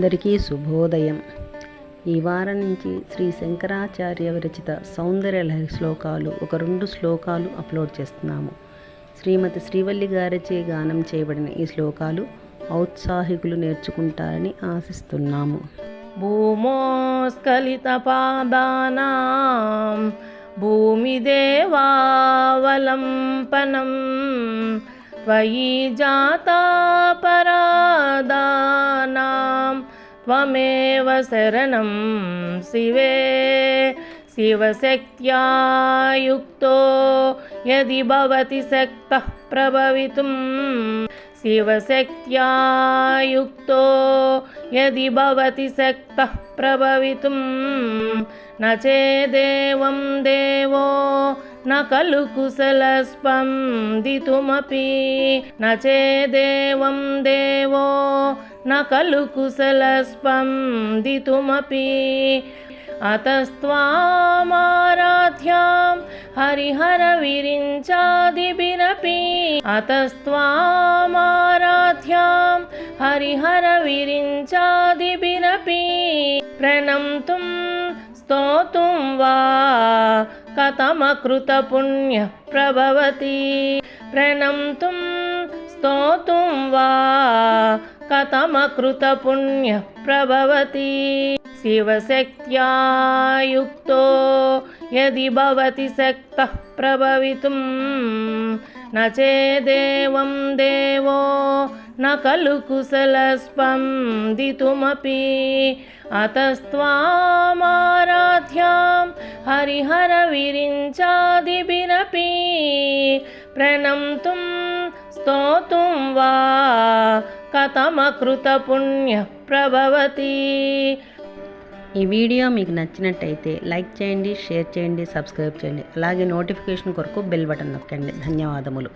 అందరికీ శుభోదయం. ఈ వారం నుంచి శ్రీ శంకరాచార్య విరచిత సౌందర్యలహరి శ్లోకాలు ఒక రెండు శ్లోకాలు అప్లోడ్ చేస్తున్నాము. శ్రీమతి శ్రీవల్లి గారిచే గానం చేయబడిన ఈ శ్లోకాలు ఔత్సాహికులు నేర్చుకుంటారని ఆశిస్తున్నాము. భూమోస్కలిత పాదానాం భూమిదేవావలంపనం త్వయి జాతా పరాదా त्वमेव शरणं शिवे शिवशक्त्या युक्तो यदि भवति शक्तः प्रभवितुं शिवशक्त्या युक्तो यदि भवति शक्तः प्रभवितुं न चेदेवं देवो न खलु कुशलस्पन्दितुमपि न चेदेवं देवो न खलु कुशलस्पन्दितुमपि अतस्त्वामाराध्यां हरिहरविरिञ्चादिभिरपि अतस्त्वामाराध्यां हरिहरविरिञ्चादिभिरपि प्रणम्तुं स्तोतुं वा कथमकृतपुण्यः प्रभवति प्रणम्तुं स्तोतुं वा कथमकृतपुण्यः प्रभवति शिवशक्त्या युक्तो यदि भवति शक्तः प्रभवितुं न चेदेवं देवो न खलु कुशलस्पन्दितुमपि अतस्त्वामाराध्यां हरिहरविरिञ्चादिभिरपि प्रणम्तुं स्तोतुं वा कथमकृतपुण्यः प्रभवति ఈ వీడియో మీకు నచ్చినట్టయితే లైక్ చేయండి షేర్ చేయండి సబ్స్క్రైబ్ చేయండి అలాగే నోటిఫికేషన్ కొరకు బెల్ బటన్ నొక్కండి ధన్యవాదములు